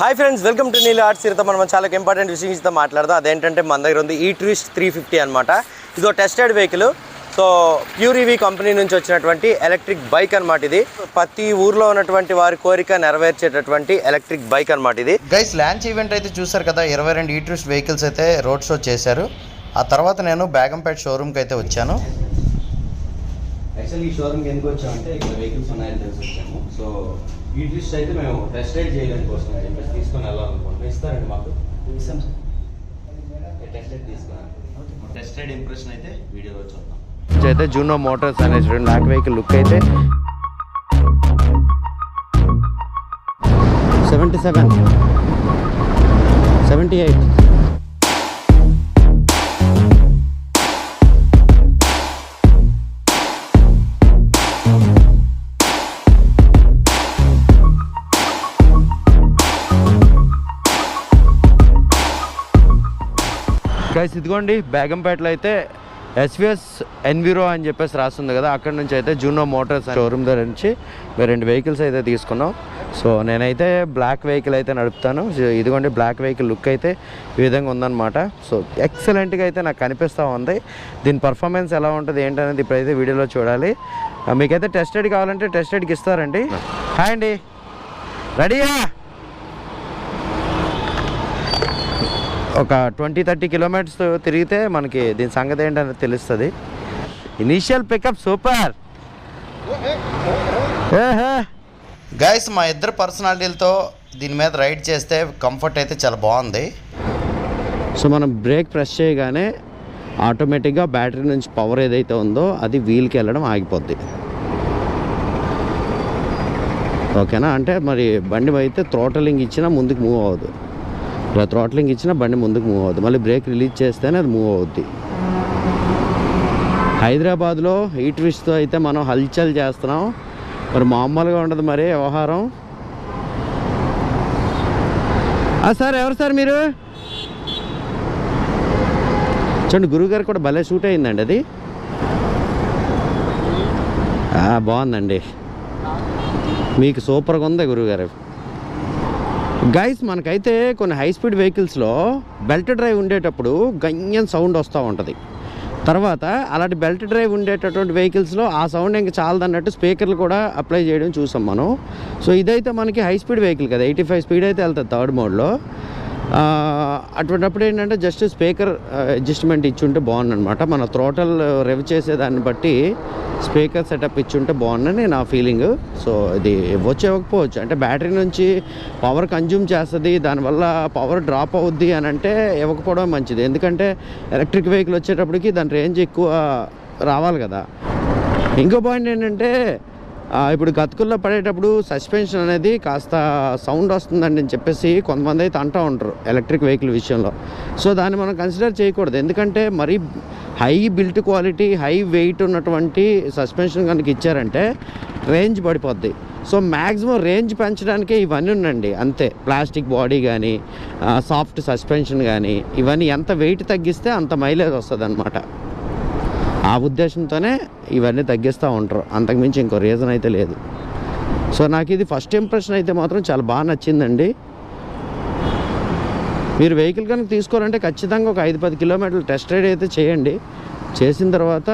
Hi friends welcome to నీళ్ళు arts ఈరోజు మనం చాలా ఇంపార్టెంట్ విషయం గురించి మాట్లాడదాం. అదేంటంటే మన దగ్గర ఉంది ఈ ట్విస్ట్ త్రీ ఫిఫ్టీ అనమాట ఇదో tested vehicle so pure EV company నుంచి వచ్చినటువంటి ఎలక్ట్రిక్ బైక్ అనమాట ఇది. ప్రతి ఊర్లో ఉన్నటువంటి వారి కోరిక నెరవేర్చేటటువంటి ఎలక్ట్రిక్ బైక్ అనమాట ఇది. గైస్ లాంచ్ ఈవెంట్ అయితే చూసారు కదా ఇరవై రెండు ఈ టూరిస్ట్ వెహికల్స్ అయితే రోడ్ షో చేశారు. ఆ తర్వాత నేను బేగంపేట షోరూమ్కి అయితే వచ్చాను. యాక్చువల్లీ ఈ షోరూమ్కి ఎందుకు వచ్చామంటే ఇక్కడ వెహికల్స్ ఉన్నాయని తెలిసి వచ్చాము. సో ఈ ట్విస్ట్ అయితే మేము టెస్ట్ రైడ్ చేయడానికి కోసం అని చెప్పేసి తీసుకొని వెళ్ళాలనుకుంటున్నాం. ఇస్తారండి మాకు. టెస్ట్ రైడ్ తీసుకున్నాను టెస్ట్ రైడ్ ఇంప్రెషన్ అయితే వీడియోలో చూద్దాం. అయితే జూనో మోటార్స్ అనేటువంటి నాకు వెహికల్ లుక్ అయితే. Seventy seven. Seventy eight. Guys ఇదిగోండి బేగంపేటలో అయితే ఎస్విఎస్ ఎన్విరో అని చెప్పేసి రాస్తుంది కదా అక్కడ నుంచి అయితే జూనో మోటార్స్ షోరూమ్ దగ్గర నుంచి మేము రెండు వెహికల్స్ అయితే తీసుకున్నాం. సో నేనైతే బ్లాక్ వెహికల్ అయితే నడుపుతాను. ఇదిగోండి బ్లాక్ వెహికల్ లుక్ అయితే ఈ విధంగా ఉందన్నమాట. సో ఎక్సలెంట్గా అయితే నాకు కనిపిస్తూ ఉంది. దీని పర్ఫార్మెన్స్ ఎలా ఉంటుంది ఏంటనేది ఇప్పుడైతే వీడియోలో చూడాలి. మీకైతే టెస్టెడ్ కావాలంటే టెస్టెడ్కి ఇస్తారండి. హాయ్ అండి. రెడీయా ఒక ట్వంటీ థర్టీ కిలోమీటర్స్ తిరిగితే మనకి దీని సంగతి ఏంటనేది తెలుస్తుంది. ఇనీషియల్ పికప్ సూపర్ గైస్ మా ఇద్దరు పర్సనాలిటీలతో దీని మీద రైడ్ చేస్తే కంఫర్ట్ అయితే చాలా బాగుంది. సో మనం బ్రేక్ ప్రెస్ చేయగానే ఆటోమేటిక్గా బ్యాటరీ నుంచి పవర్ ఏదైతే ఉందో అది వీల్కి వెళ్ళడం ఆగిపోద్ది. ఓకేనా అంటే మరి బండి అయితే థ్రోటలింగ్ ఇచ్చినా ముందుకు మూవ్ అవ్వదు. ఇలా థ్రాట్లింగ్ ఇచ్చినా బండి ముందుకు మూవ్ అవుద్ది. మళ్ళీ బ్రేక్ రిలీజ్ చేస్తేనే అది మూవ్ అవుద్ది. హైదరాబాద్లో హీట్ విష్తో అయితే మనం హల్చల్ చేస్తున్నాం. మరి మామూలుగా ఉండదు మరి వ్యవహారం. సార్ ఎవరు సార్ మీరు? చూడండి గురుగారు కూడా భలే షూట్ అయిందండి అది. బాగుందండి. మీకు సూపర్గా ఉంది గురువుగారు గైస్ మనకైతే కొన్ని హై స్పీడ్ వెహికల్స్లో బెల్ట్ డ్రైవ్ ఉండేటప్పుడు గయ్యం సౌండ్ వస్తూ ఉంటుంది. తర్వాత అలాంటి బెల్ట్ డ్రైవ్ ఉండేటటువంటి వెహికల్స్లో ఆ సౌండ్ ఇంకా చాలదన్నట్టు స్పీకర్లు కూడా అప్లై చేయడం చూసాం మనం. సో ఇదైతే మనకి హై స్పీడ్ వెహికల్ కదా ఎయిటీ ఫైవ్ స్పీడ్ అయితే వెళ్తుంది థర్డ్ మోడ్లో అటువంటిప్పుడు ఏంటంటే జస్ట్ స్పీకర్ అడ్జస్ట్మెంట్ ఇచ్చుంటే బాగుందనమాట మన త్రోటల్ రెవ్ చేసేదాన్ని బట్టి స్పీకర్ సెటప్ ఇచ్చుంటే బాగుందని నా ఫీలింగ్ సో ఇది ఇవ్వచ్చు ఇవ్వకపోవచ్చు. అంటే బ్యాటరీ నుంచి పవర్ కన్జ్యూమ్ చేస్తుంది దానివల్ల పవర్ డ్రాప్ అవుద్ది అని అంటే ఇవ్వకపోవడం మంచిది. ఎందుకంటే ఎలక్ట్రిక్ వెహికల్ వచ్చేటప్పటికి దాని రేంజ్ ఎక్కువ రావాలి కదా. ఇంకో పాయింట్ ఏంటంటే ఇప్పుడు గతుకుల్లో పడేటప్పుడు సస్పెన్షన్ అనేది కాస్త సౌండ్ వస్తుందండి అని చెప్పేసి కొంతమంది అయితే అంటూ ఉంటారు ఎలక్ట్రిక్ వెహికల్ విషయంలో. సో దాన్ని మనం కన్సిడర్ చేయకూడదు. ఎందుకంటే మరీ high built quality high weight ఉన్నటువంటి సస్పెన్షన్ కనుక ఇచ్చారంటే రేంజ్ పడిపోద్ది. సో మ్యాక్సిమం రేంజ్ పెంచడానికే ఇవన్నీ ఉండండి. అంతే. ప్లాస్టిక్ బాడీ కానీ సాఫ్ట్ సస్పెన్షన్ కానీ ఇవన్నీ ఎంత వెయిట్ తగ్గిస్తే అంత మైలేజ్ వస్తుంది ఆ ఉద్దేశంతోనే ఇవన్నీ తగ్గిస్తూ ఉంటారు. అంతకుమించి ఇంకో రీజన్ అయితే లేదు. సో నాకు ఇది ఫస్ట్ ఇంప్రెషన్ అయితే మాత్రం చాలా బాగా నచ్చిందండి. మీరు వెహికల్ కనుక తీసుకోవాలంటే ఖచ్చితంగా ఒక ఐదు పది కిలోమీటర్లు టెస్ట్ రైడ్ అయితే చేయండి. చేసిన తర్వాత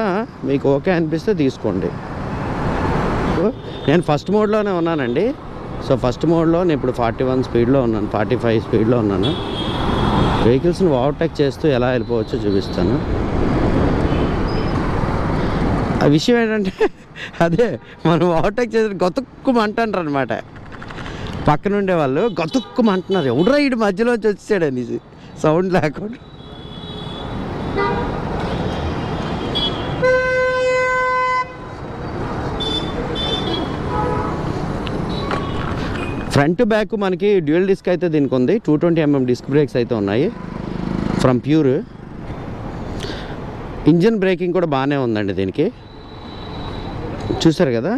మీకు ఓకే అనిపిస్తే తీసుకోండి. నేను ఫస్ట్ మోడ్లోనే ఉన్నానండి. సో ఫస్ట్ మోడ్లో నేను ఇప్పుడు ఫార్టీ వన్ స్పీడ్లో ఉన్నాను ఫార్టీ ఫైవ్ స్పీడ్లో ఉన్నాను. వెహికల్స్ని ఓవర్టేక్ చేస్తూ ఎలా వెళ్ళిపోవచ్చో చూపిస్తాను. ఆ విషయం ఏంటంటే అదే మనం ఓవర్టేక్ చేసి గతుక్కుమంటారు అనమాట పక్కన ఉండే వాళ్ళు గతుక్కుమంటున్నారు. ఎవడరా ఇటు మధ్యలోంచి వచ్చాడు అనేసి. సౌండ్ లేకుండా. ఫ్రంట్ బ్యాక్ మనకి డ్యూయల్ డిస్క్ అయితే దీనికి ఉంది two twenty MM disc brakes అయితే ఉన్నాయి. From pure. ఇంజన్ బ్రేకింగ్ కూడా బాగానే ఉందండి దీనికి. చూసారు కదా?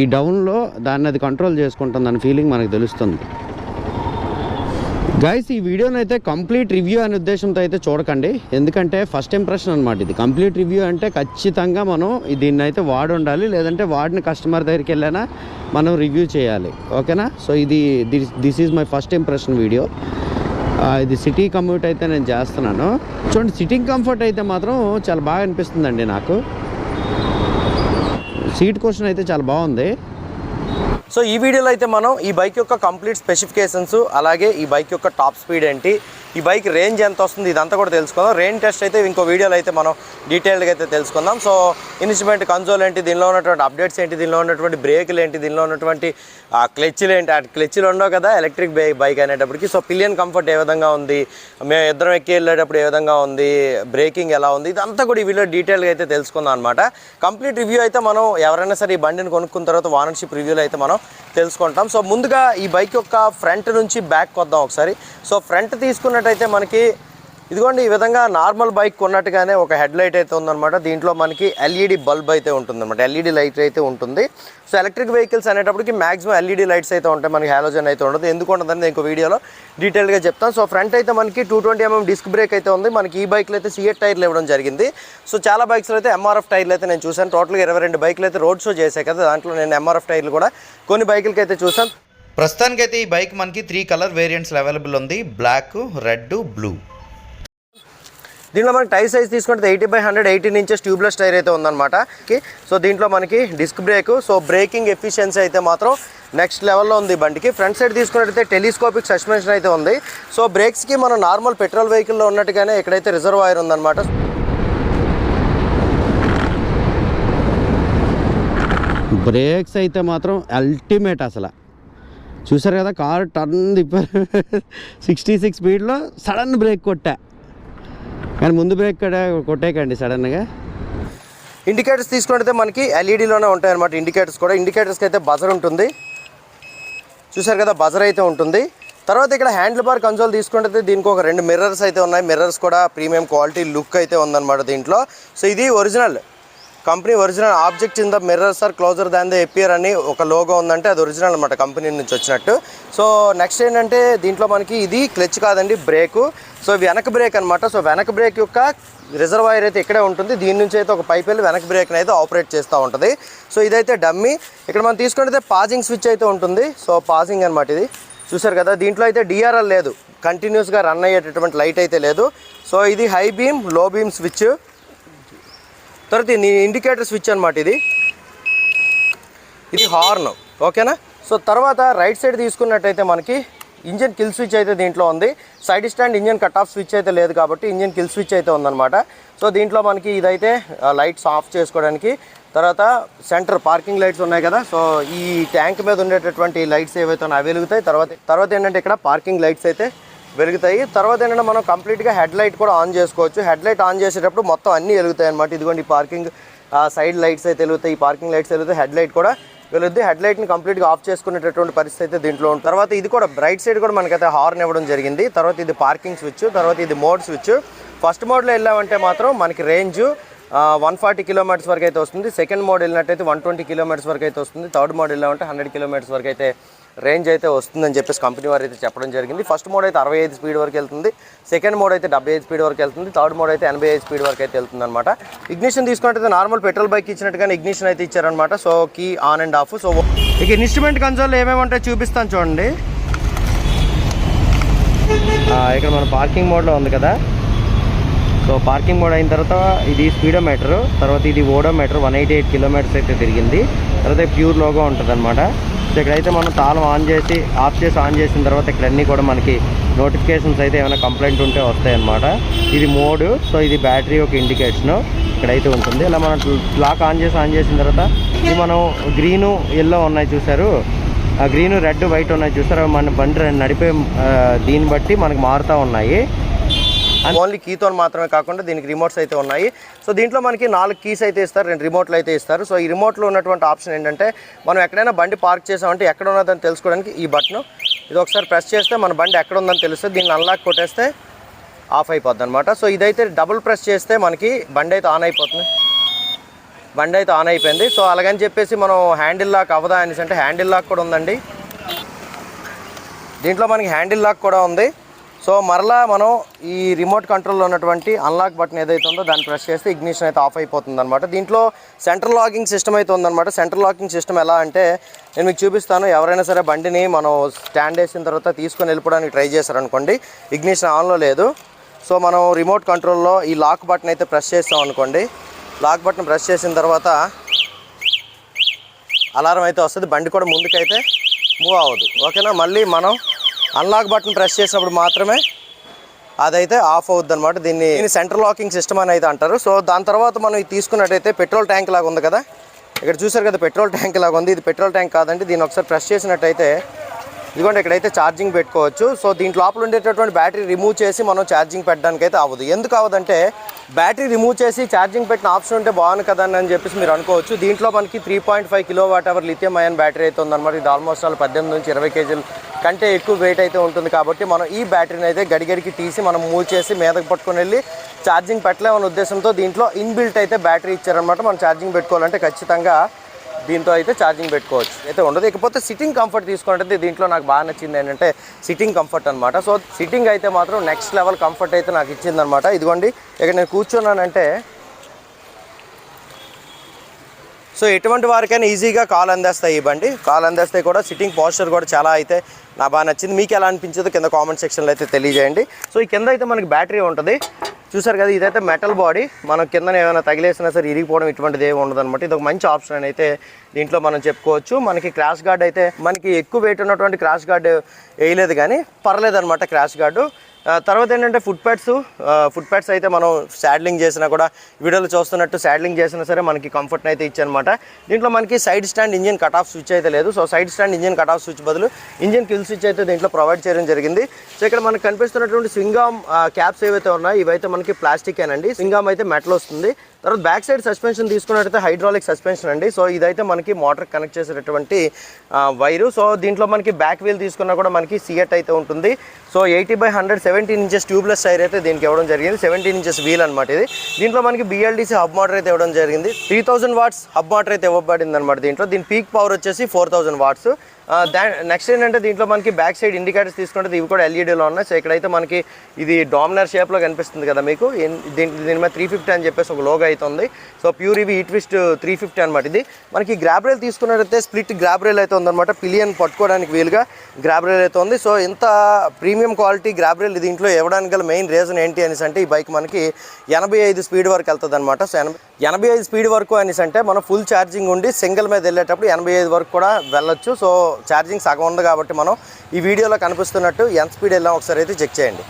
ఈ డౌన్లో దాన్ని అది కంట్రోల్ చేసుకుంటుందని ఫీలింగ్ మనకు తెలుస్తుంది. గైస్ ఈ వీడియోని అయితే కంప్లీట్ రివ్యూ అనే ఉద్దేశంతో అయితే చూడకండి. ఎందుకంటే ఫస్ట్ ఇంప్రెషన్ అనమాట ఇది. కంప్లీట్ రివ్యూ అంటే ఖచ్చితంగా మనం దీన్ని అయితే వాడి ఉండాలి. లేదంటే వాడిన కస్టమర్ దగ్గరికి వెళ్ళినా మనం రివ్యూ చేయాలి. ఓకేనా? సో ఇది this is my first impression video. ఇది సిటీ కమ్యూట్ అయితే నేను చేస్తున్నాను. చూడండి సిట్టింగ్ కంఫర్ట్ అయితే మాత్రం చాలా బాగా అనిపిస్తుందండి నాకు. సీట్ క్వశ్చన్ అయితే చాలా బాగుంది. సో ఈ వీడియోలో అయితే మనం ఈ బైక్ యొక్క కంప్లీట్ స్పెసిఫికేషన్స్ అలాగే ఈ బైక్ యొక్క టాప్ స్పీడ్ ఏంటి ఈ బైక్ రేంజ్ ఎంత వస్తుంది ఇదంతా కూడా తెలుసుకుందాం. రేంజ్ టెస్ట్ అయితే ఇంకో వీడియోలో అయితే మనం డీటెయిల్డ్గా అయితే తెలుసుకుందాం. సో ఇన్స్ట్రుమెంట్ కన్సోల్ ఏంటి దీనిలో ఉన్నటువంటి అప్డేట్స్ ఏంటి దీనిలో ఉన్నటువంటి బ్రేకులు ఏంటి దీనిలో ఉన్నటువంటి క్లచ్లు ఏంటి ఆ క్లచ్లు ఉండవు కదా ఎలక్ట్రిక్ బైక్ అనేటప్పటికి. సో పిలియన్ కంఫర్ట్ ఏ విధంగా ఉంది మేము ఇద్దరం ఎక్కి వెళ్ళేటప్పుడు ఏ విధంగా ఉంది బ్రేకింగ్ ఎలా ఉంది ఇదంతా కూడా ఈ వీడియో డీటెయిల్గా అయితే తెలుసుకుందాం అనమాట కంప్లీట్ రివ్యూ అయితే మనం ఎవరైనా సరే ఈ బండిని కొనుక్కున్న తర్వాత వానర్షిప్ రివ్యూలో అయితే మనం తెలుసుకుంటాం. సో ముందుగా ఈ బైక్ యొక్క ఫ్రంట్ నుంచి బ్యాక్ వద్దాం ఒకసారి. సో ఫ్రంట్ అయితే మనకి ఇదిగోండి ఈ విధంగా నార్మల్ బైక్ కొన్నట్టుగానే ఒక హెడ్ లైట్ అయితే ఉందన్నమాట. దీంట్లో మనకి ఎల్ఈడి బల్బ్ అయితే ఉంటుందన్నమాట. ఎల్ఈడి లైట్ అయితే ఉంటుంది. సో ఎలక్ట్రిక్ వెహికల్స్ అనేటప్పటికి మాక్సిమం ఎల్ఈడి లైట్స్ అయితే ఉంటాయి. మనకి హ్యాలోజన్ అయితే ఉండదు. ఎందుకు ఉండదని నేను ఇంకో వీడియోలో డీటెయిల్గా చెప్తాను. సో ఫ్రంట్ అయితే మనకి two twenty MM disc brake అయితే ఉంది. మనకి ఈ బైక్లో అయితే సిఎట్ టైర్లు ఇవ్వడం జరిగింది. సో చాలా బైక్స్లో అయితే ఎంఆర్ఎఫ్ టైర్లు అయితే నేను చూసాను టోటల్గా ఇరవై రెండు బైక్లు అయితే రోడ్ షో చేశాయి కదా. దాంట్లో నేను ఎంఆర్ఎఫ్ టైర్లు కూడా కొన్ని బైకులకి అయితే చూసాను ప్రస్తుతానికైతే ఈ బైక్ మనకి త్రీ కలర్ వేరియంట్స్ అవైలబుల్ ఉంది. బ్లాక్ రెడ్ బ్లూ దీంట్లో మనకి టైర్ సైజ్ తీసుకుంటే eighty by hundred eighteen inches tubeless tyre అయితే ఉందన్నమాట. సో దీంట్లో మనకి disc brake so braking efficiency అయితే మాత్రం నెక్స్ట్ లెవెల్లో ఉంది బండికి. ఫ్రంట్ సైడ్ తీసుకున్నట్టయితే టెలిస్కోపిక్ సస్పెన్షన్ అయితే ఉంది. సో బ్రేక్స్కి మనం నార్మల్ పెట్రోల్ వెహికల్లో ఉన్నట్టుగానే ఇక్కడైతే రిజర్వాయర్ ఉందన్నమాట. బ్రేక్స్ అయితే మాత్రం అల్టిమేట్ అసలు. చూసారు కదా కార్ టర్న్ తిప్పారు. సిక్స్టీ సిక్స్ స్పీడ్లో సడన్ బ్రేక్ కొట్టా. కానీ ముందు బ్రేక్ కూడా కొట్టేకండి సడన్గా ఇండికేటర్స్ తీసుకుంటే మనకి ఎల్ఈడిలోనే ఉంటాయన్నమాట ఇండికేటర్స్ కూడా. ఇండికేటర్స్కి అయితే బజర్ ఉంటుంది. చూసారు కదా బజర్ అయితే ఉంటుంది. తర్వాత ఇక్కడ హ్యాండిల్ బార్ కన్సోల్ తీసుకుంటే దీనికి ఒక రెండు మిర్రర్స్ అయితే ఉన్నాయి. మిర్రర్స్ కూడా ప్రీమియం క్వాలిటీ లుక్ అయితే ఉందన్నమాట దీంట్లో. సో ఇది original company original object in the mirrors are closer than the appear అని ఒక లోగో ఉందంటే అది ఒరిజినల్ అనమాట కంపెనీ నుంచి వచ్చినట్టు. సో నెక్స్ట్ ఏంటంటే దీంట్లో మనకి ఇది క్లచ్ కాదండి బ్రేకు సో వెనక బ్రేక్ అనమాట సో వెనక బ్రేక్ యొక్క రిజర్వాయర్ అయితే ఇక్కడే ఉంటుంది. దీని నుంచి అయితే ఒక పైప్ వెళ్ళి వెనక బ్రేక్ని అయితే ఆపరేట్ చేస్తూ ఉంటుంది. సో ఇదైతే డమ్మీ ఇక్కడ మనం తీసుకుంటే పాజింగ్ స్విచ్ అయితే ఉంటుంది. సో పాజింగ్ అనమాట ఇది. చూసారు కదా దీంట్లో అయితే డిఆర్ఎల్ లేదు. కంటిన్యూస్గా రన్ అయ్యేటటువంటి లైట్ అయితే లేదు. సో ఇది హై బీమ్లో బీమ్ స్విచ్ తర్వాత ఇండికేటర్ స్విచ్ అనమాట ఇది. ఇది హార్న్ ఓకేనా? సో తర్వాత రైట్ సైడ్ తీసుకున్నట్టయితే మనకి ఇంజన్ కిల్ స్విచ్ అయితే దీంట్లో ఉంది. Side stand engine cut off switch అయితే లేదు కాబట్టి ఇంజన్ కిల్ స్విచ్ అయితే ఉందన్నమాట. సో దీంట్లో మనకి ఇదైతే లైట్స్ ఆఫ్ చేసుకోవడానికి. తర్వాత సెంటర్ పార్కింగ్ లైట్స్ ఉన్నాయి కదా సో ఈ ట్యాంక్ మీద ఉండేటటువంటి లైట్స్ ఏవైతే ఉన్నాయో అవి వెలుగుతాయి. తర్వాత తర్వాత ఏంటంటే ఇక్కడ పార్కింగ్ లైట్స్ అయితే వెలుగుతాయి. తర్వాత ఏంటంటే మనం కంప్లీట్గా హెడ్ లైట్ కూడా ఆన్ చేసుకోవచ్చు. హెడ్ లైట్ ఆన్ చేసేటప్పుడు మొత్తం అన్నీ వెలుగుతాయి అనమాట ఇదిగోండి ఈ పార్కింగ్ సైడ్ లైట్స్ అయితే వెలుగుతాయి ఈ పార్కింగ్ లైట్స్ వెలుగుతాయి హెడ్ లైట్ కూడా వెలుగుద్ది. హెడ్ లైట్ని కంప్లీట్గా ఆఫ్ చేసుకునేటటువంటి పరిస్థితి అయితే దీంట్లో ఉంటుంది. తర్వాత ఇది కూడా బ్రైట్ సైడ్ కూడా మనకైతే హార్న్ ఇవ్వడం జరిగింది. తర్వాత ఇది పార్కింగ్ స్విచ్ తర్వాత ఇది మోడ్ స్విచ్. ఫస్ట్ మోడ్లో వెళ్ళామంటే మాత్రం మనకి రేంజ్ వన్ ఫార్టీ కిలోమీటర్స్ వరకు అయితే వస్తుంది. సెకండ్ మోడ్ వెళ్ళినట్టయితే వన్ ట్వంటీ కిలోమీటర్స్ వరకు అయితే వస్తుంది. థర్డ్ మోడ్ వెళ్ళామంటే హండ్రెడ్ కిలోమీటర్స్ వరకు అయితే రేంజ్ అయితే వస్తుందని చెప్పేసి కంపెనీ వారు అయితే చెప్పడం జరిగింది. ఫస్ట్ మోడ్ అయితే అరవై ఐదు స్పీడ్ వరకు వెళ్తుంది. సెకండ్ మోడ్ అయితే డెబ్బై ఐదు స్పీడ్ వరకు వెళ్తుంది. థర్డ్ మోడ్ అయితే ఎనభై ఐదు స్పీడ్ వరకు అయితే వెళ్తుంది అనమాట ఇగ్నిషన్ తీసుకుంటే నార్మల్ పెట్రోల్ బైక్ ఇచ్చినట్టుగానే ఇగ్నిషన్ అయితే ఇచ్చారనమాట so key on and off so ఇక ఇన్స్ట్రుమెంట్ కన్సోల్ ఏమేమి ఉంటాయి చూపిస్తాను చూడండి. ఇక్కడ మన పార్కింగ్ మోడ్లో ఉంది కదా. సో పార్కింగ్ మోడ్ అయిన తర్వాత ఇది స్పీడోమీటర్ తర్వాత ఇది odometer one eighty eight kilometres అయితే తిరిగింది. తర్వాత ప్యూర్ లోగో ఉంటుంది అనమాట సో ఇక్కడైతే మనం తాళం ఆన్ చేసి ఆఫ్ చేసి ఆన్ చేసిన తర్వాత ఇక్కడ అన్నీ కూడా మనకి నోటిఫికేషన్స్ అయితే ఏమైనా కంప్లైంట్ ఉంటే వస్తాయన్నమాట. ఇది మోడ్ సో ఇది బ్యాటరీ ఒక ఇండికేషన్ ఇక్కడైతే ఉంటుంది. ఇలా మనం లాక్ ఆన్ చేసి ఆన్ చేసిన తర్వాత ఇది మనం గ్రీను ఎల్లో ఉన్నాయి చూసారు ఆ గ్రీన్ రెడ్ వైట్ ఉన్నాయి చూసారు మన బండి నడిపే దీన్ని బట్టి మనకి మారుతూ ఉన్నాయి. ఓన్లీ కీతో మాత్రమే కాకుండా దీనికి రిమోట్స్ అయితే ఉన్నాయి. సో దీంట్లో మనకి నాలుగు కీస్ అయితే ఇస్తారు రెండు రిమోట్లు అయితే ఇస్తారు. సో ఈ రిమోట్లో ఉన్నటువంటి ఆప్షన్ ఏంటంటే మనం ఎక్కడైనా బండి పార్క్ చేసామంటే ఎక్కడ ఉన్నదని తెలుసుకోవడానికి ఈ బటన్ ఇది ఒకసారి ప్రెస్ చేస్తే మన బండి ఎక్కడ ఉందని తెలుస్తుంది. దీన్ని అన్లాక్ కొట్టేస్తే ఆఫ్ అయిపోద్ది అనమాట సో ఇదైతే డబుల్ ప్రెస్ చేస్తే మనకి బండి అయితే ఆన్ అయిపోతుంది. బండి అయితే ఆన్ అయిపోయింది. సో అలాగని చెప్పేసి మనం హ్యాండిల్ లాక్ అవ్వదా అనేసి అంటే హ్యాండిల్ లాక్ కూడా ఉందండి. దీంట్లో మనకి హ్యాండిల్ లాక్ కూడా ఉంది. సో మరలా మనం ఈ రిమోట్ కంట్రోల్లో ఉన్నటువంటి అన్లాక్ బటన్ ఏదైతే ఉందో దాన్ని ప్రెస్ చేస్తే ఇగ్నిషన్ అయితే ఆఫ్ అయిపోతుంది అనమాట దీంట్లో సెంట్రల్ లాకింగ్ సిస్టమ్ అయితే ఉందన్నమాట. సెంట్రల్ లాకింగ్ సిస్టమ్ ఎలా అంటే నేను మీకు చూపిస్తాను. ఎవరైనా సరే బండిని మనం స్టాండ్ వేసిన తర్వాత తీసుకొని వెళ్ళిపోవడానికి ట్రై చేశారనుకోండి ఇగ్నిషన్ ఆన్లో లేదు. సో మనం రిమోట్ కంట్రోల్లో ఈ లాక్ బటన్ అయితే ప్రెస్ చేస్తాం అనుకోండి. లాక్ బటన్ ప్రెస్ చేసిన తర్వాత అలారం అయితే వస్తుంది. బండి కూడా ముందుకైతే మూవ్ అవ్వదు. ఓకేనా? మళ్ళీ మనం అన్లాక్ బటన్ ప్రెస్ చేసినప్పుడు మాత్రమే అదైతే ఆఫ్ అవుద్ది అనమాట దీన్ని దీన్ని సెంట్రల్ లాకింగ్ సిస్టమ్ అని అయితే అంటారు. సో దాని తర్వాత మనం ఇది తీసుకున్నట్టయితే పెట్రోల్ ట్యాంక్ లాగా ఉంది కదా? ఇక్కడ చూసారు కదా పెట్రోల్ ట్యాంక్ లాగా ఉంది. ఇది పెట్రోల్ ట్యాంక్ కాదండి. దీన్ని ఒకసారి ప్రెస్ చేసినట్టయితే ఇదిగోండి ఇక్కడైతే ఛార్జింగ్ పెట్టుకోవచ్చు. సో దీంట్లో లోపల ఉండేటటువంటి బ్యాటరీ రిమూవ్ చేసి మనం ఛార్జింగ్ పెట్టడానికి అయితే అవ్వదు. ఎందుకు అవ్వదంటే బ్యాటరీ రిమూవ్ చేసి ఛార్జింగ్ పెట్టిన ఆప్షన్ ఉంటే బాగుంది కదా అని చెప్పేసి మీరు అనుకోవచ్చు. దీంట్లో మనకి three point five kilo watt hour lithium ion battery అయితే ఉందన్నమాట. ఇది ఆల్మోస్ట్ ఆల్ పద్దెనిమిది నుంచి ఇరవై కేజీలు కంటే ఎక్కువ వెయిట్ అయితే ఉంటుంది కాబట్టి మనం ఈ బ్యాటరీని అయితే గడిగడికి తీసి మనం మూవ్ చేసి మీదకి పట్టుకొని వెళ్ళి ఛార్జింగ్ పెట్టలేమనే ఉద్దేశంతో దీంట్లో ఇన్బిల్ట్ అయితే బ్యాటరీ ఇచ్చారనమాట మనం ఛార్జింగ్ పెట్టుకోవాలంటే ఖచ్చితంగా దీంతో అయితే ఛార్జింగ్ పెట్టుకోవచ్చు. అయితే ఉండదు. ఇకపోతే సిట్టింగ్ కంఫర్ట్ తీసుకుంటే దీంట్లో నాకు బాగా నచ్చింది ఏంటంటే సిట్టింగ్ కంఫర్ట్ అనమాట సో సిట్టింగ్ అయితే మాత్రం నెక్స్ట్ లెవెల్ కంఫర్ట్ అయితే నాకు ఇచ్చిందనమాట ఇదిగోండి. ఇక్కడ నేను కూర్చున్నానంటే సో ఎటువంటి వారికైనా ఈజీగా కాల్ అందేస్తాయి ఈ బండి. కాల్ అందేస్తే కూడా సిట్టింగ్ పాస్చర్ కూడా చాలా అయితే నా బాగా నచ్చింది. మీకు ఎలా అనిపించదు కింద కామెంట్ సెక్షన్లో అయితే తెలియజేయండి. సో ఈ కింద అయితే మనకి బ్యాటరీ ఉంటుంది. చూసారు కదా ఇదైతే మెటల్ బాడీ. మనం కింద ఏమైనా తగిలేసినా సరే ఇరిగిపోవడం ఇటువంటిది ఏమి ఉండదు అనమాట ఇది ఒక మంచి ఆప్షన్ అని అయితే దీంట్లో మనం చెప్పుకోవచ్చు. మనకి క్రాష్ గార్డ్ అయితే మనకి ఎక్కువ వెయిట్ ఉన్నటువంటి క్రాష్ గార్డ్ వేయలేదు కానీ పర్లేదు అనమాట క్రాష్ గార్డు. తర్వాత ఏంటంటే ఫుట్ ప్యాడ్స్ ఫుట్ ప్యాడ్స్ అయితే మనం శాడ్లింగ్ చేసినా కూడా వీడియోలో చూస్తున్నట్టు శాడ్లింగ్ చేసినా సరే మనకి కంఫర్ట్ అయితే ఇచ్చానమాట దీంట్లో మనకి side stand engine cut off switch అయితే లేదు. So side stand engine cut off switch బదులు ఇంజిన్ కిల్ స్విచ్ అయితే దీంట్లో ప్రొవైడ్ చేయడం జరిగింది. సో ఇక్కడ మనకు కనిపిస్తున్నటువంటి స్వింగామ్ క్యాప్స్ ఏవైతే ఉన్నాయో ఇవైతే మనకి ప్లాస్టిక్ అండి స్వింగామ్ అయితే మెటల్ వస్తుంది. తర్వాత బ్యాక్ సైడ్ సస్పెన్షన్ తీసుకున్నట్టయితే హైడ్రాలిక్ సస్పెన్షన్ అండి. సో ఇదైతే మనకి మోటార్ కనెక్ట్ చేసేటటువంటి వైరు సో దీంట్లో మనకి బ్యాక్ వీల్ తీసుకున్నా కూడా మనకి సిఎట్ అయితే ఉంటుంది. So eighty by hundred seventeen inches tubeless tyre అయితే దీనికి ఇవ్వడం జరిగింది. సెవెంటీన్ ఇంచెస్ వీల్ అనమాట ఇది. దీంట్లో మనకి బిఎల్డీసీ హబ్ మోటర్ అయితే ఇవ్వడం జరిగింది. Three thousand watts hub motor అయితే ఇవ్వబడింది అనమాట దీంట్లో. దీని పీక్ పవర్ వచ్చేసి ఫోర్ థౌసండ్ వాట్స్ దా నెక్స్ట్ ఏంటంటే దీంట్లో మనకి బ్యాక్ సైడ్ ఇండికేటర్స్ తీసుకుంటే ఇవి కూడా ఎల్ఈడీలో ఉన్నాయి. సో ఇక్కడైతే మనకి ఇది డామినర్ షేప్లో కనిపిస్తుంది కదా మీకు. దీని దీని మీద త్రీ ఫిఫ్టీ అని చెప్పేసి ఒక లోగో అయితే ఉంది. సో ప్యూర్ ఇవి ఈట్విస్ట్ త్రీ ఫిఫ్టీ అనమాట ఇది. మనకి గ్రాబ్ రైల్ తీసుకున్నట్టయితే స్ప్లిట్ గ్రాబ్ రైల్ అయితే ఉందన్నమాట. పిలియన్ పట్టుకోవడానికి వీలుగా గ్రాబ్ రైల్ అయితే ఉంది. సో ఇంత ప్రీమియం క్వాలిటీ గ్రాబ్ రైల్ దీంట్లో ఇవ్వడానికి గల మెయిన్ రీజన్ ఏంటి అనేసి అంటే ఈ బైక్ మనకి ఎనభై ఐదు స్పీడ్ వరకు వెళ్తుంది అనమాట సో ఎనభై ఎనభై ఐదు స్పీడ్ వరకు అనేసి అంటే మనం ఫుల్ ఛార్జింగ్ ఉండి సింగిల్ మీద వెళ్ళేటప్పుడు ఎనభై ఐదు వరకు కూడా వెళ్ళొచ్చు. సో ఛార్జింగ్ సగం ఉంది కాబట్టి మనం ఈ వీడియోలో కనిపిస్తున్నట్టు ఎంత స్పీడ్ వెళ్ళాం ఒకసారి అయితే చెక్ చేయండి.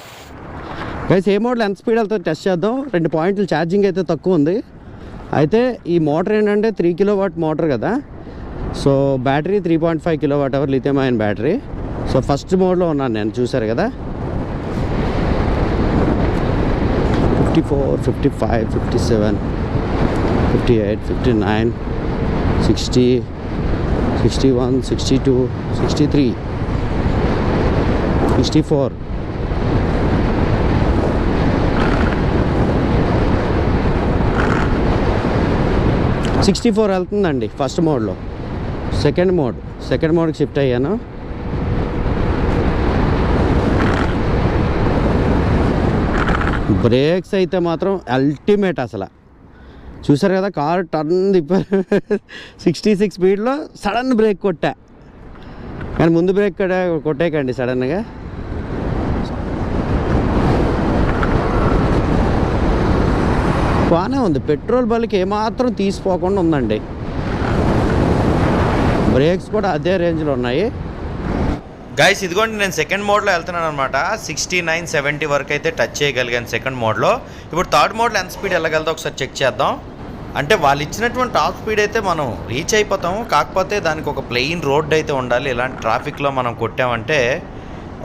గైస్ ఏ మోడల్ ఎంత స్పీడ్ వెళ్తే టెస్ట్ చేద్దాం. రెండు పాయింట్లు ఛార్జింగ్ అయితే తక్కువ ఉంది. అయితే ఈ మోటార్ ఏంటంటే త్రీ కిలో వాట్ మోటార్ కదా. So battery three point five kilo watt hour lithium ion battery so first మోడ్లో ఉన్నాను నేను చూశారు కదా. Fifty four fifty five fifty seven fifty eight fifty nine sixty sixty one sixty two sixty three sixty four sixty four వెళ్తుందండి first మోడ్లో second mode second మోడ్కి shift అయ్యాను. Brakes అయితే మాత్రం అల్టిమేట్ అసలు. చూసారు కదా కారు టర్న్ తిప్పారు సిక్స్టీ సిక్స్ స్పీడ్లో సడన్ బ్రేక్ కొట్టా. కానీ ముందు బ్రేక్ కూడా కొట్టేకండి సడన్గా బాగానే ఉంది. పెట్రోల్ బల్కి ఏమాత్రం తీసిపోకుండా ఉందండి. బ్రేక్స్ కూడా అదే రేంజ్లో ఉన్నాయి. గైస్ ఇదిగోండి నేను సెకండ్ మోడ్లో వెళ్తున్నాను అనమాట సిక్స్టీ నైన్ సెవెంటీ వరకు అయితే టచ్ చేయగలిగాను సెకండ్ మోడ్లో ఇప్పుడు థర్డ్ మోడ్లో ఎంత స్పీడ్ వెళ్ళగలదో ఒకసారి చెక్ చేద్దాం. అంటే వాళ్ళు ఇచ్చినటువంటి టాప్ స్పీడ్ అయితే మనం రీచ్ అయిపోతాము. కాకపోతే దానికి ఒక ప్లెయిన్ రోడ్ అయితే ఉండాలి. ఇలాంటి ట్రాఫిక్లో మనం కొట్టామంటే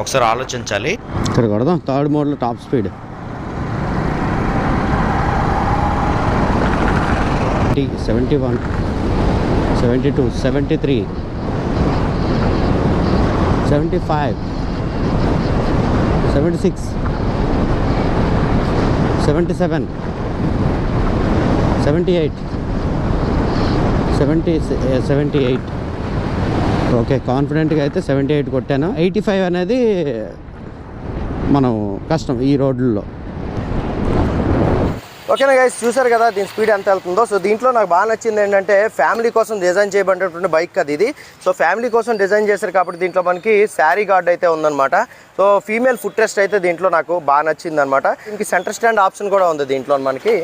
ఒకసారి ఆలోచించాలి. ఇక్కడ కొడదాం. థర్డ్ మోడ్లో top speed seventy one seventy two seventy three seventy five seventy six seventy seven seventy eight seventy seventy eight okay కాన్ఫిడెంట్గా అయితే సెవెంటీ ఎయిట్ కొట్టాను. ఎయిటీ ఫైవ్ అనేది మనం కష్టం ఈ రోడ్లలో ఓకేనా గైస్ చూసారు కదా దీని స్పీడ్ ఎంత వెళ్తుందో. సో దీంట్లో నాకు బాగా నచ్చింది ఏంటంటే ఫ్యామిలీ కోసం డిజైన్ చేయబడినటువంటి బైక్ అది ఇది. సో ఫ్యామిలీ కోసం డిజైన్ చేశారు కాబట్టి దీంట్లో మనకి శారీ గార్డ్ అయితే ఉందన్నమాట. సో ఫీమేల్ ఫుట్ రెస్ట్ అయితే దీంట్లో నాకు బాగా నచ్చింది అనమాట దీనికి సెంటర్ స్టాండ్ ఆప్షన్ కూడా ఉంది దీంట్లో మనకి.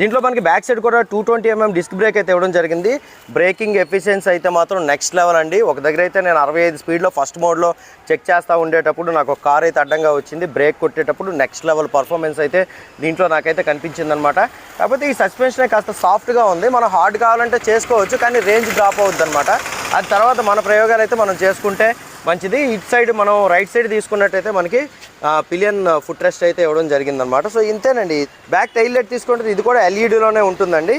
దీంట్లో మనకి బ్యాక్ సైడ్ కూడా two twenty MM disc brake అయితే ఇవ్వడం జరిగింది. బ్రేకింగ్ ఎఫిషియన్సీ అయితే మాత్రం నెక్స్ట్ లెవెల్ అండి. ఒక దగ్గర అయితే నేను అరవై ఐదు స్పీడ్లో ఫస్ట్ మోడ్లో చెక్ చేస్తూ ఉండేటప్పుడు నాకు ఒక కార్ అయితే అడ్డంగా వచ్చింది. బ్రేక్ కొట్టేటప్పుడు నెక్స్ట్ లెవెల్ పర్ఫార్మెన్స్ అయితే దీంట్లో నాకైతే కనిపించింది అనమాట కాకపోతే ఈ సస్పెన్షన్ కాస్త సాఫ్ట్గా ఉంది. మనం హార్డ్ కావాలంటే చేసుకోవచ్చు కానీ రేంజ్ డ్రాప్ అవుద్ది అనమాట అది తర్వాత మన ప్రయోగాలు అయితే మనం చేసుకుంటే మంచిది. ఇటు సైడ్ మనం రైట్ సైడ్ తీసుకున్నట్టయితే మనకి పిలియన్ ఫుట్ రెస్ట్ అయితే ఇవ్వడం జరిగిందనమాట సో ఇంతేనండి. బ్యాక్ టైల్ లైట్ తీసుకుంటే ఇది కూడా ఎల్ఈడిలోనే ఉంటుందండి.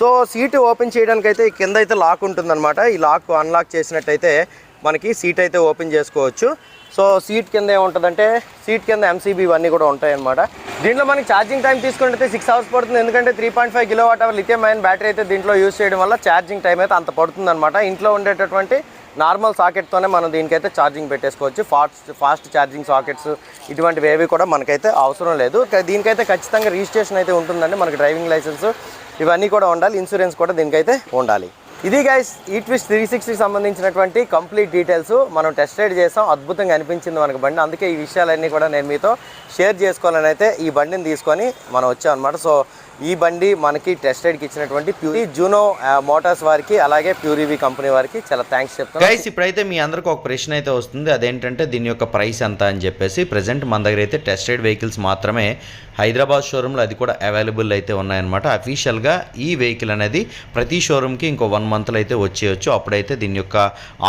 సో సీట్ ఓపెన్ చేయడానికి అయితే కింద అయితే లాక్ ఉంటుందన్నమాట. ఈ లాక్ అన్లాక్ చేసినట్టయితే మనకి సీట్ అయితే ఓపెన్ చేసుకోవచ్చు. సో సీట్ కింద ఏముంటుందంటే సీట్ కింద ఎంసీబీ ఇవన్నీ కూడా ఉంటాయన్నమాట. దీంట్లో మనకి ఛార్జింగ్ టైం తీసుకుంటే సిక్స్ అవర్స్ పడుతుంది. ఎందుకంటే three point five kilo watt hour lithium ion battery అయితే దీంట్లో యూస్ చేయడం వల్ల ఛార్జింగ్ టైం అయితే అంత పడుతుందన్నమాట. ఇంట్లో ఉండేటటువంటి నార్మల్ సాకెట్తోనే మనం దీనికైతే ఛార్జింగ్ పెట్టేసుకోవచ్చు. ఫాస్ట్ ఫాస్ట్ ఛార్జింగ్ సాకెట్స్ ఇటువంటివి ఏవి కూడా మనకైతే అవసరం లేదు. దీనికైతే ఖచ్చితంగా రిజిస్ట్రేషన్ అయితే ఉంటుందండి. మనకి డ్రైవింగ్ లైసెన్స్ ఇవన్నీ కూడా ఉండాలి. ఇన్సూరెన్స్ కూడా దీనికైతే ఉండాలి. ఇది గైస్ ఈ ట్విస్ట్ త్రీ సిక్స్టీకి సంబంధించినటువంటి కంప్లీట్ డీటెయిల్స్ మనం టెస్ట్ రైడ్ చేసాం. అద్భుతంగా అనిపించింది మనకి బండి. అందుకే ఈ విషయాలన్నీ కూడా నేను మీతో షేర్ చేసుకోవాలని అయితే ఈ బండిని తీసుకొని మనం వచ్చాం అనమాట సో ఈ బండి మనకి టెస్ట్ రైడ్కి ఇచ్చినటువంటి ప్యూరీ జూనో మోటార్స్ వారికి అలాగే ప్యూరివి కంపెనీ వారికి చాలా థ్యాంక్స్ చెప్తాను గైస్ ఇప్పుడైతే మీ అందరికి ఒక ప్రశ్న అయితే వస్తుంది. అదేంటంటే దీని యొక్క ప్రైస్ ఎంత అని చెప్పేసి ప్రజెంట్ మన దగ్గర అయితే టెస్టెడ్ వెహికల్స్ మాత్రమే హైదరాబాద్ షోరూంలో అది కూడా అవైలబుల్ అయితే ఉన్నాయన్నమాట. అఫీషియల్గా ఈ వెహికల్ అనేది ప్రతి షోరూమ్కి ఇంకో వన్ మంత్లో అయితే వచ్చేయచ్చు. అప్పుడైతే దీని యొక్క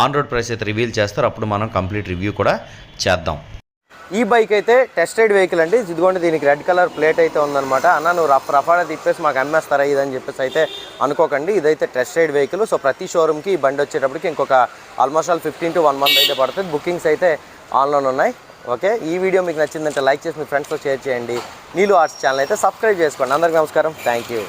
ఆన్ రోడ్ ప్రైస్ అయితే రివీల్ చేస్తారు. అప్పుడు మనం కంప్లీట్ రివ్యూ కూడా చేద్దాం. ఈ బైక్ అయితే టెస్టెడ్ వెహికల్ అండి. ఇదిగోండి దీనికి రెడ్ కలర్ ప్లేట్ అయితే ఉందన్నమాట. అన్న నువ్వు రఫ్ రఫాడ తిప్పేసి మాకు అమ్మేస్తారా ఇదని చెప్పేసి అయితే అనుకోకండి. ఇదైతే టెస్టెడ్ వెహికల్ సో ప్రతి షోరూమ్కి ఈ బండి వచ్చేటప్పటికి ఇంకొక almost all fifteen to one month అయితే పడుతుంది. బుకింగ్స్ అయితే ఆన్లైన్ ఉన్నాయి. ఓకే? ఈ వీడియో మీకు నచ్చిందంటే లైక్ చేసి మీ ఫ్రెండ్స్తో షేర్ చేయండి. నీళ్ళు ఆర్ట్స్ ఛానల్ అయితే సబ్స్క్రైబ్ చేసుకోండి. అందరికీ నమస్కారం. Thank you